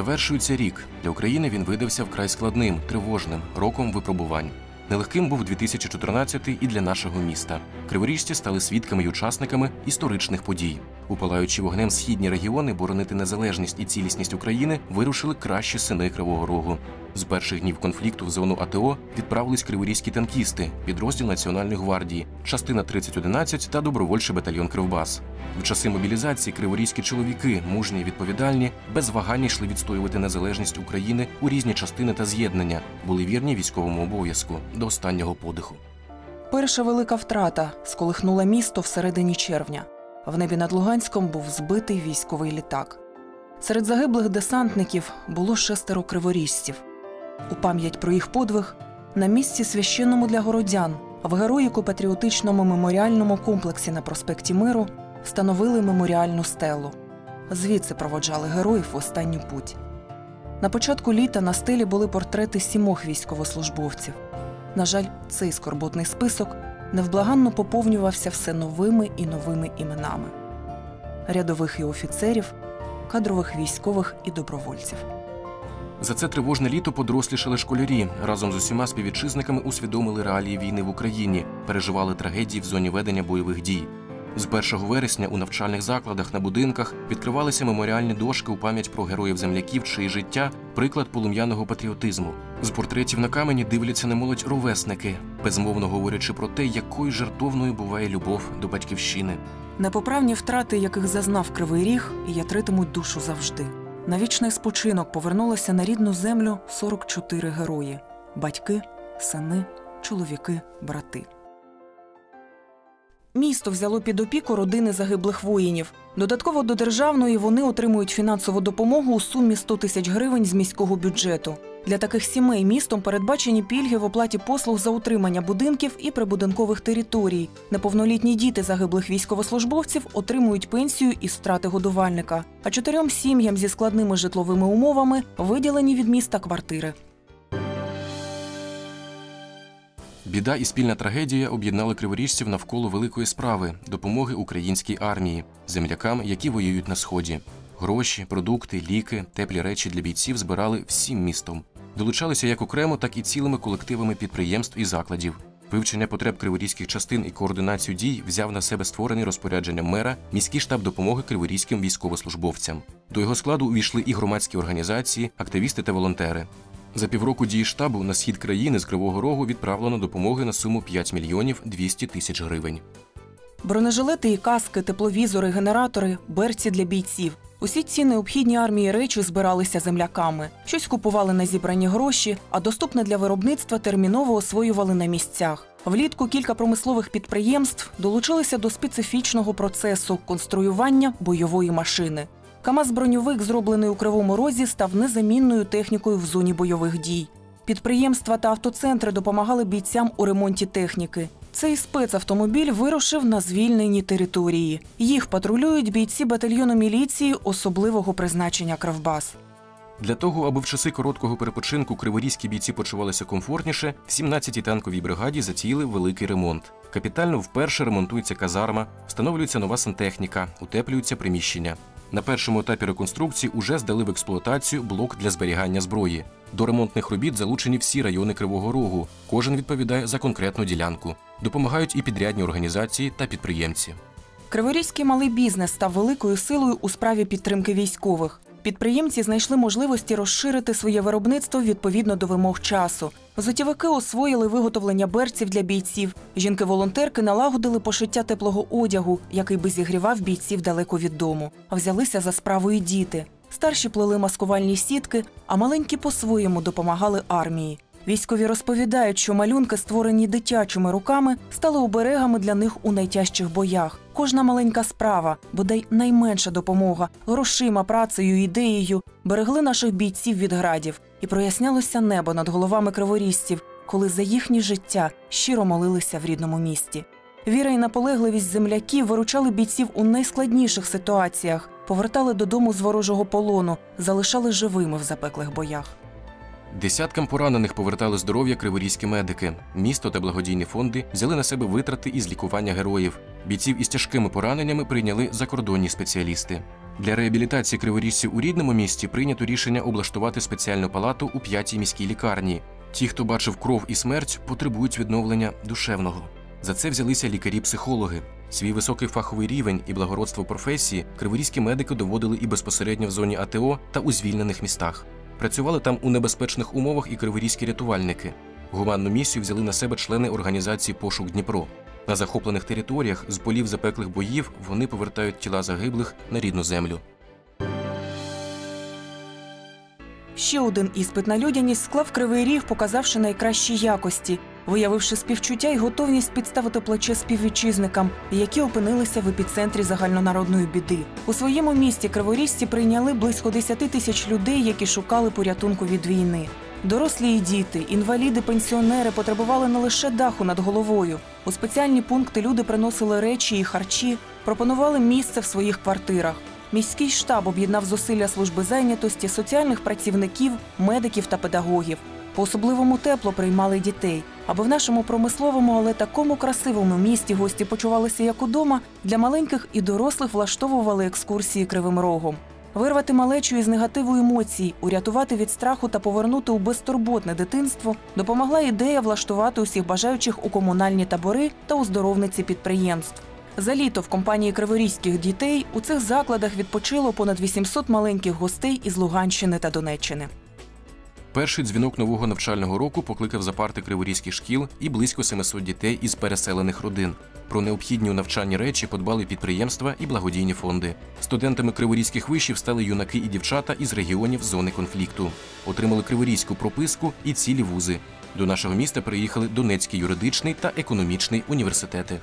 Завершується рік. Для України він видався вкрай складним, тривожним, роком випробувань. Нелегким був 2014 і для нашого міста. Криворіжці стали свідками й учасниками історичних подій. Упалаючи вогнем східні регіони, боронити незалежність і цілісність України вирушили кращі сини Кривого Рогу. З перших днів конфлікту в зону АТО відправились криворізькі танкісти, підрозділ Національної гвардії, частина 3011 та добровольчий батальйон Кривбас. В часи мобілізації криворізькі чоловіки, мужні і відповідальні, без вагання йшли відстоювати незалежність України у різні частини та з'єднання, були вірні військовому обов'язку до останнього подиху. Перша велика втрата сколихнула місто всередині червня. В небі над Луганськом був збитий військовий літак. Серед загиблих десантників було шестеро криворіжців. У пам'ять про їх подвиг на місці священному для городян в героїко-патріотичному меморіальному комплексі на проспекті Миру встановили меморіальну стелу. Звідси проводжали героїв в останню путь. На початку літа на стелі були портрети сімох військовослужбовців. На жаль, цей скорботний список невблаганно поповнювався все новими і новими іменами рядових і офіцерів, кадрових військових і добровольців. За це тривожне літо подрослішали школярі. Разом з усіма співвітчизниками усвідомили реалії війни в Україні, переживали трагедії в зоні ведення бойових дій. З 1 вересня у навчальних закладах на будинках відкривалися меморіальні дошки у пам'ять про героїв земляків, чиї життя приклад полум'яного патріотизму. З портретів на камені дивляться на молодь ровесники, безмовно говорячи про те, якою жертовною буває любов до батьківщини. Непоправні втрати, яких зазнав Кривий Ріг, ятритимуть душу завжди. На вічний спочинок повернулися на рідну землю 44 герої: батьки, сини, чоловіки, брати. Місто взяло під опіку родини загиблих воїнів. Додатково до державної вони отримують фінансову допомогу у сумі 100 тисяч гривень з міського бюджету. Для таких сімей містом передбачені пільги в оплаті послуг за утримання будинків і прибудинкових територій. Неповнолітні діти загиблих військовослужбовців отримують пенсію із втрати годувальника. А чотирьом сім'ям зі складними житловими умовами виділені від міста квартири. Біда і спільна трагедія об'єднали криворіжців навколо великої справи допомоги українській армії, землякам, які воюють на сході. Гроші, продукти, ліки, теплі речі для бійців збирали всім містом. Долучалися як окремо, так і цілими колективами підприємств і закладів. Вивчення потреб криворізьких частин і координацію дій взяв на себе створений розпорядженням мера міський штаб допомоги криворізьким військовослужбовцям. До його складу увійшли і громадські організації, активісти та волонтери. За півроку дії штабу на схід країни з Кривого Рогу відправлено допомоги на суму 5 мільйонів 200 тисяч гривень. Бронежилети і каски, тепловізори, генератори, берці для бійців. Усі ці необхідні армії речі збиралися земляками. Щось купували на зібрані гроші, а доступне для виробництва терміново освоювали на місцях. Влітку кілька промислових підприємств долучилися до специфічного процесу конструювання бойової машини. КАМАЗ-броньовик, зроблений у Кривому Розі, став незамінною технікою в зоні бойових дій. Підприємства та автоцентри допомагали бійцям у ремонті техніки. Цей спецавтомобіль вирушив на звільнені території. Їх патрулюють бійці батальйону міліції особливого призначення Кравбас. Для того, аби в часи короткого перепочинку криворізькі бійці почувалися комфортніше, в 17-й танковій бригаді затіяли великий ремонт. Капітально вперше ремонтується казарма, встановлюється нова сантехніка, утеплюються приміщення. На першому етапі реконструкції уже здали в експлуатацію блок для зберігання зброї. До ремонтних робіт залучені всі райони Кривого Рогу. Кожен відповідає за конкретну ділянку. Допомагають і підрядні організації та підприємці. Криворізький малий бізнес став великою силою у справі підтримки військових. Підприємці знайшли можливості розширити своє виробництво відповідно до вимог часу. Зотівики освоїли виготовлення берців для бійців. Жінки-волонтерки налагодили пошиття теплого одягу, який би зігрівав бійців далеко від дому. А взялися за справу і діти. Старші плели маскувальні сітки, а маленькі по-своєму допомагали армії. Військові розповідають, що малюнки, створені дитячими руками, стали оберегами для них у найтяжчих боях. Кожна маленька справа, бодай найменша допомога, грошима, працею, ідеєю берегли наших бійців від градів, і прояснялося небо над головами криворізців, коли за їхнє життя щиро молилися в рідному місті. Віра і наполегливість земляків виручали бійців у найскладніших ситуаціях, повертали додому з ворожого полону, залишали живими в запеклих боях. Десяткам поранених повертали здоров'я криворізькі медики. Місто та благодійні фонди взяли на себе витрати із лікування героїв. Бійців із тяжкими пораненнями прийняли закордонні спеціалісти. Для реабілітації криворіжців у рідному місті прийнято рішення облаштувати спеціальну палату у п'ятій міській лікарні. Ті, хто бачив кров і смерть, потребують відновлення душевного. За це взялися лікарі-психологи. Свій високий фаховий рівень і благородство професії криворізькі медики доводили і безпосередньо в зоні АТО та у звільнених містах. Працювали там у небезпечних умовах і криворізькі рятувальники. Гуманну місію взяли на себе члени організації Пошук Дніпро. На захоплених територіях з полів запеклих боїв вони повертають тіла загиблих на рідну землю. Ще один іспит на людяність склав кривий ріг, показавши найкращі якості, виявивши співчуття і готовність підставити плече співвітчизникам, які опинилися в епіцентрі загальнонародної біди. У своєму місті криворіжці прийняли близько 10 тисяч людей, які шукали порятунку від війни. Дорослі і діти, інваліди, пенсіонери потребували не лише даху над головою. У спеціальні пункти люди приносили речі і харчі, пропонували місце в своїх квартирах. Міський штаб об'єднав зусилля служби зайнятості, соціальних працівників, медиків та педагогів. По особливому тепло приймали дітей. Аби в нашому промисловому, але такому красивому місті гості почувалися як удома, для маленьких і дорослих влаштовували екскурсії кривим рогом. Вирвати малечу із негативу емоцій, урятувати від страху та повернути у безтурботне дитинство допомогла ідея влаштувати усіх бажаючих у комунальні табори та оздоровниці підприємств. За літо в компанії криворізьких дітей у цих закладах відпочило понад 800 маленьких гостей із Луганщини та Донеччини. Перший дзвінок нового навчального року покликав за парти криворізьких шкіл і близько 700 дітей із переселених родин. Про необхідні у навчанні речі подбали підприємства і благодійні фонди. Студентами криворізьких вишів стали юнаки і дівчата із регіонів зони конфлікту. Отримали криворізьку прописку і цілі вузи. До нашого міста приїхали Донецький юридичний та економічний університети.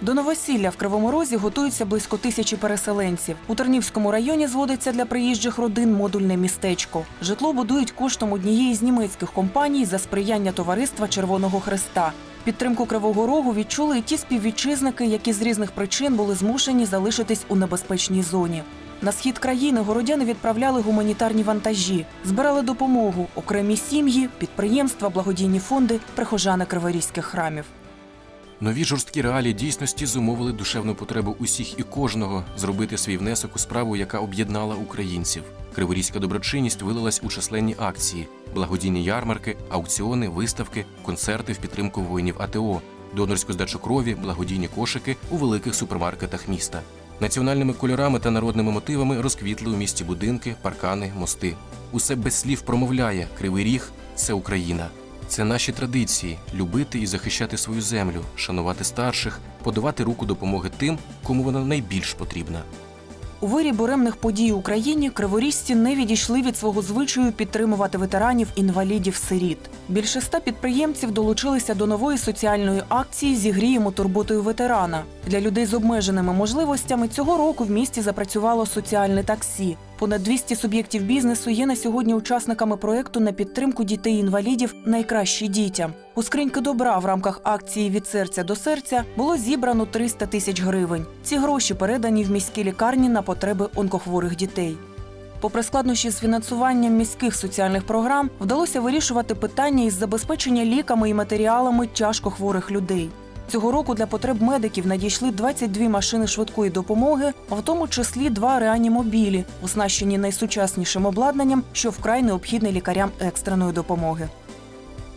До новосілля в Кривому Розі готуються близько тисячі переселенців. У Тернівському районі зводиться для приїжджих родин модульне містечко. Житло будують коштом однієї з німецьких компаній за сприяння товариства Червоного Хреста. Підтримку Кривого Рогу відчули і ті співвітчизники, які з різних причин були змушені залишитись у небезпечній зоні. На схід країни городяни відправляли гуманітарні вантажі, збирали допомогу, окремі сім'ї, підприємства, благодійні фонди, прихожани криворізьких храмів. Нові жорсткі реалії дійсності зумовили душевну потребу усіх і кожного зробити свій внесок у справу, яка об'єднала українців. Криворізька доброчинність вилилась у численні акції, благодійні ярмарки, аукціони, виставки, концерти в підтримку воїнів АТО, донорську здачу крові, благодійні кошики у великих супермаркетах міста. Національними кольорами та народними мотивами розквітли у місті будинки, паркани, мости. Усе без слів промовляє Кривий Ріг це Україна. Це наші традиції любити і захищати свою землю, шанувати старших, подавати руку допомоги тим, кому вона найбільш потрібна. У вирі буремних подій в Україні криворізці не відійшли від свого звичаю підтримувати ветеранів, інвалідів, сиріт. Більше ста підприємців долучилися до нової соціальної акції Зігріємо турботою ветерана. Для людей з обмеженими можливостями цього року в місті запрацювало соціальне таксі. Понад 200 суб'єктів бізнесу є на сьогодні учасниками проєкту на підтримку дітей-інвалідів найкращі дітям. У скриньки добра в рамках акції від серця до серця було зібрано 300 тисяч гривень. Ці гроші передані в міські лікарні на потреби онкохворих дітей. Попри складнощі з фінансуванням міських соціальних програм, вдалося вирішувати питання із забезпечення ліками і матеріалами тяжко хворих людей. Цього року для потреб медиків надійшли 22 машини швидкої допомоги, в тому числі два реанімобілі, оснащені найсучаснішим обладнанням, що вкрай необхідне лікарям екстреної допомоги.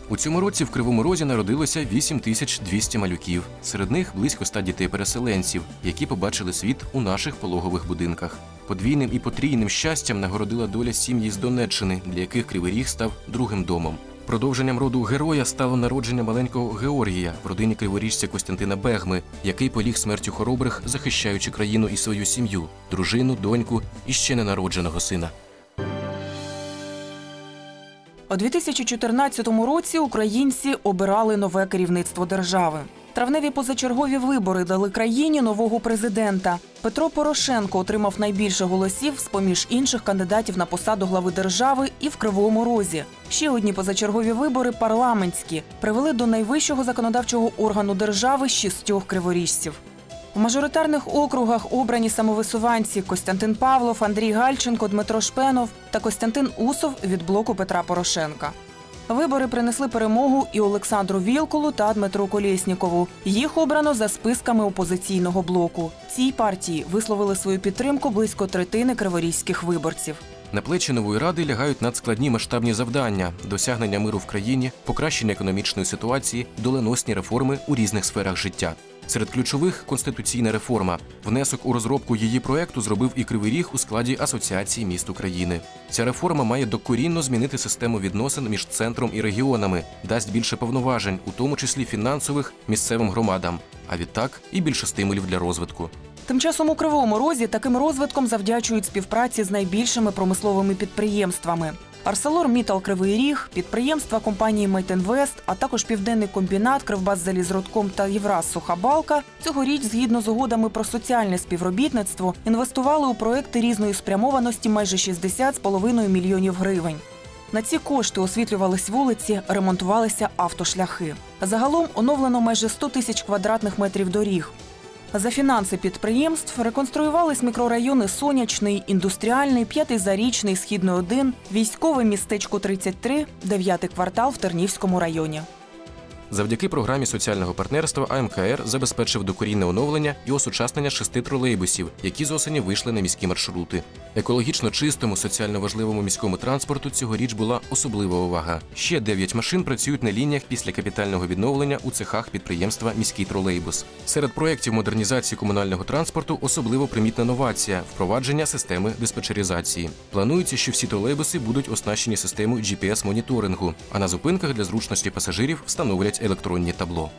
У цьому році в Кривому Розі народилося 8200 малюків. Серед них близько 100 дітей-переселенців, які побачили світ у наших пологових будинках. Подвійним і потрійним щастям нагородила доля сім'ї з Донеччини, для яких Кривий Ріг став другим домом. Продовженням роду героя стало народження маленького Георгія в родині криворіжця Костянтина Бегми, який поліг смертю хоробрих, захищаючи країну і свою сім'ю, дружину, доньку і ще ненародженого сина. У 2014 році українці обирали нове керівництво держави. Травневі позачергові вибори дали країні нового президента. Петро Порошенко отримав найбільше голосів з поміж інших кандидатів на посаду глави держави і в Кривому Розі. Ще одні позачергові вибори парламентські привели до найвищого законодавчого органу держави шістьох криворіжців. В мажоритарних округах обрані самовисуванці Костянтин Павлов, Андрій Гальченко, Дмитро Шпенов та Костянтин Усов від блоку Петра Порошенка. Вибори принесли перемогу і Олександру Вілкулу та Дмитру Колєснікову. Їх обрано за списками опозиційного блоку. Цій партії висловили свою підтримку близько третини криворізьких виборців. На плечі нової ради лягають надскладні масштабні завдання: досягнення миру в країні, покращення економічної ситуації, доленосні реформи у різних сферах життя. Серед ключових конституційна реформа. Внесок у розробку її проекту зробив і Кривий Ріг у складі Асоціації міст України. Ця реформа має докорінно змінити систему відносин між центром і регіонами, дасть більше повноважень, у тому числі фінансових, місцевим громадам, а відтак і більше стимулів для розвитку. Тим часом у Кривому Розі таким розвитком завдячують співпраці з найбільшими промисловими підприємствами. Арселор Мітал Кривий Ріг, підприємства компанії Мейтінвест, а також Південний комбінат, Кривбас та Євраз Суха Балка цьогоріч, згідно з угодами про соціальне співробітництво, інвестували у проекти різної спрямованості майже 60,5 мільйонів гривень. На ці кошти освітлювались вулиці, ремонтувалися автошляхи. Загалом оновлено майже 100 тисяч квадратних метрів доріг. За фінанси підприємств реконструювались мікрорайони Сонячний, індустріальний, п'ятий зарічний, східний 1, військове містечко 33, дев'ятий квартал в Тернівському районі. Завдяки програмі соціального партнерства АМКР забезпечив докорінне оновлення і осучаснення шести тролейбусів, які з осені вийшли на міські маршрути. Екологічно чистому, соціально важливому міському транспорту цьогоріч була особлива увага. Ще дев'ять машин працюють на лініях після капітального відновлення у цехах підприємства Міський тролейбус. Серед проєктів модернізації комунального транспорту особливо примітна новація впровадження системи диспетчеризації. Планується, що всі тролейбуси будуть оснащені системою GPS-моніторингу, а на зупинках для зручності пасажирів встановлять електронні табло.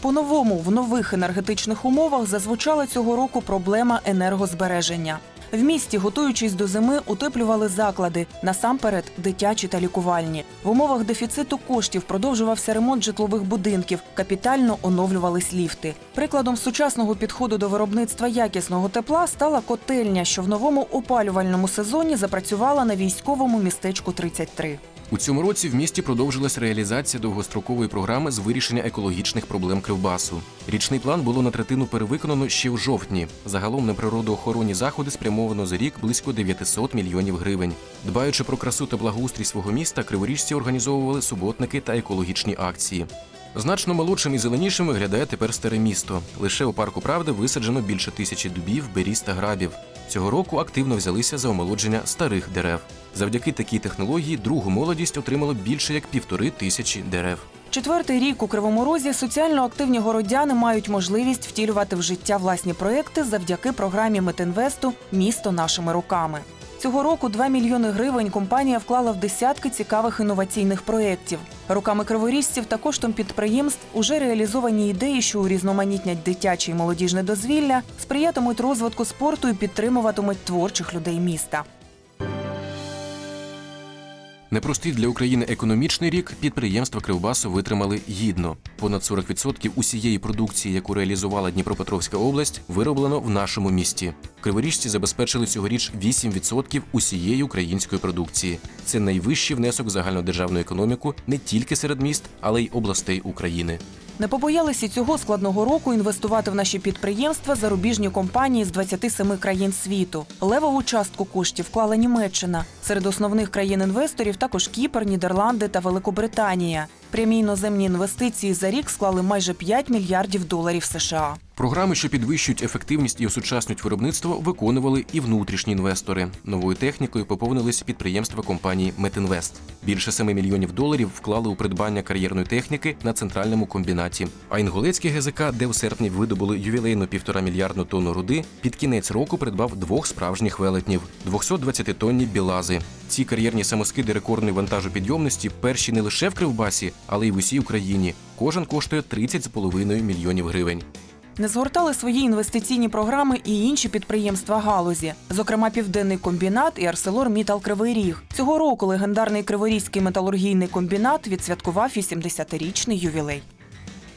По-новому в нових енергетичних умовах зазвучала цього року проблема енергозбереження. В місті, готуючись до зими, утеплювали заклади, насамперед дитячі та лікувальні. В умовах дефіциту коштів продовжувався ремонт житлових будинків, капітально оновлювались ліфти. Прикладом сучасного підходу до виробництва якісного тепла стала котельня, що в новому опалювальному сезоні запрацювала на військовому містечку 33. У цьому році в місті продовжилась реалізація довгострокової програми з вирішення екологічних проблем Кривбасу. Річний план було на третину перевиконано ще в жовтні. Загалом на природоохоронні заходи спрямовано за рік близько 900 мільйонів гривень. Дбаючи про красу та благоустрій свого міста, криворіжці організовували суботники та екологічні акції. Значно молодшим і зеленішим виглядає тепер старе місто. Лише у парку правди висаджено більше тисячі дубів, беріз та грабів. Цього року активно взялися за омолодження старих дерев. Завдяки такій технології другу молодість отримало більше як півтори тисячі дерев. Четвертий рік у Кривому Розі соціально активні городяни мають можливість втілювати в життя власні проекти завдяки програмі Метинвесту Місто нашими руками. Цього року 2 мільйони гривень компанія вклала в десятки цікавих інноваційних проєктів. Руками криворіжців та коштом підприємств уже реалізовані ідеї, що урізноманітнять дитяче і молодіжне дозвілля, сприятимуть розвитку спорту і підтримуватимуть творчих людей міста. Непростий для України економічний рік підприємства Кривбасу витримали гідно. Понад 40% усієї продукції, яку реалізувала Дніпропетровська область, вироблено в нашому місті. Криворіжці забезпечили цьогоріч 8% усієї української продукції. Це найвищий внесок в загальнодержавну економіку не тільки серед міст, але й областей України. Не побоялися цього складного року інвестувати в наші підприємства зарубіжні компанії з 27 країн світу. Левову частку коштів вклала Німеччина. Серед основних країн-інвесторів також Кіпр, Нідерланди та Великобританія. Прямі іноземні інвестиції за рік склали майже 5 мільярдів доларів США. Програми, що підвищують ефективність і осучаснюють виробництво, виконували і внутрішні інвестори. Новою технікою поповнились підприємства компанії Метінвест. Більше 7 мільйонів доларів вклали у придбання кар'єрної техніки на центральному комбінаті. А інгулецький ГЗК, де в серпні видобули ювілейну півтора мільярдну тонну руди, під кінець року придбав двох справжніх велетнів 220-тонні білази. Ці кар'єрні самоскиди рекордної вантажопідйомності перші не лише в Кривбасі, але й в усій Україні. Кожен коштує 30,5 мільйонів гривень. Не згортали свої інвестиційні програми і інші підприємства галузі, зокрема Південний комбінат і Арселор Мітал Кривий Ріг. Цього року легендарний Криворізький металургійний комбінат відсвяткував 80-річний ювілей.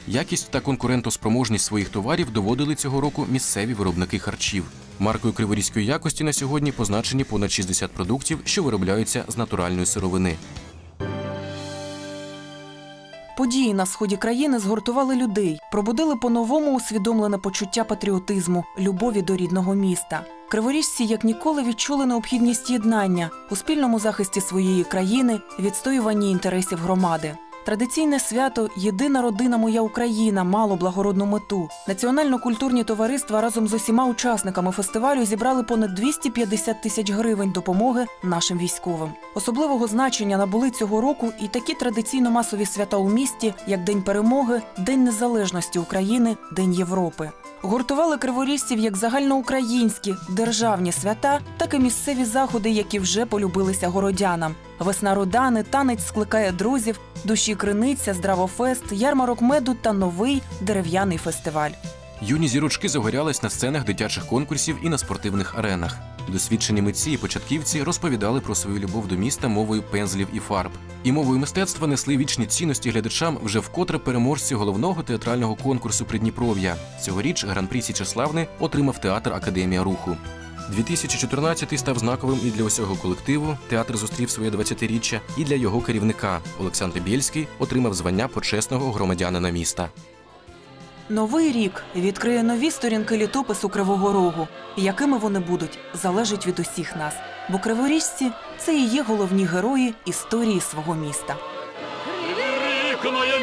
Якість та конкурентоспроможність своїх товарів доводили цього року місцеві виробники харчів. Маркою криворізької якості на сьогодні позначені понад 60 продуктів, що виробляються з натуральної сировини. Події на сході країни згуртували людей, пробудили по-новому усвідомлене почуття патріотизму, любові до рідного міста. Криворіжці як ніколи відчули необхідність єднання у спільному захисті своєї країни, відстоюванні інтересів громади. Традиційне свято Єдина родина моя Україна мало благородну мету. Національно-культурні товариства разом з усіма учасниками фестивалю зібрали понад 250 тисяч гривень допомоги нашим військовим. Особливого значення набули цього року і такі традиційно масові свята у місті, як День перемоги, День Незалежності України, День Європи. Гуртували криворіжців як загальноукраїнські державні свята, так і місцеві заходи, які вже полюбилися городянам. Весна Рудани, танець скликає друзів, душі криниця, здравофест, ярмарок меду та новий дерев'яний фестиваль. Юні зірочки загорялись на сценах дитячих конкурсів і на спортивних аренах. Досвідчені митці і початківці розповідали про свою любов до міста мовою пензлів і фарб. І мовою мистецтва несли вічні цінності глядачам вже вкотре переможці головного театрального конкурсу Придніпров'я. Цьогоріч гран-прі Січеславни отримав театр Академія руху. 2014 став знаковим і для усього колективу. Театр зустрів своє 20-річчя, і для його керівника Олександр Бєльський отримав звання почесного громадянина міста. Новий рік відкриє нові сторінки літопису Кривого Рогу. Якими вони будуть, залежить від усіх нас. Бо криворіжці це і є головні герої історії свого міста. Рік моє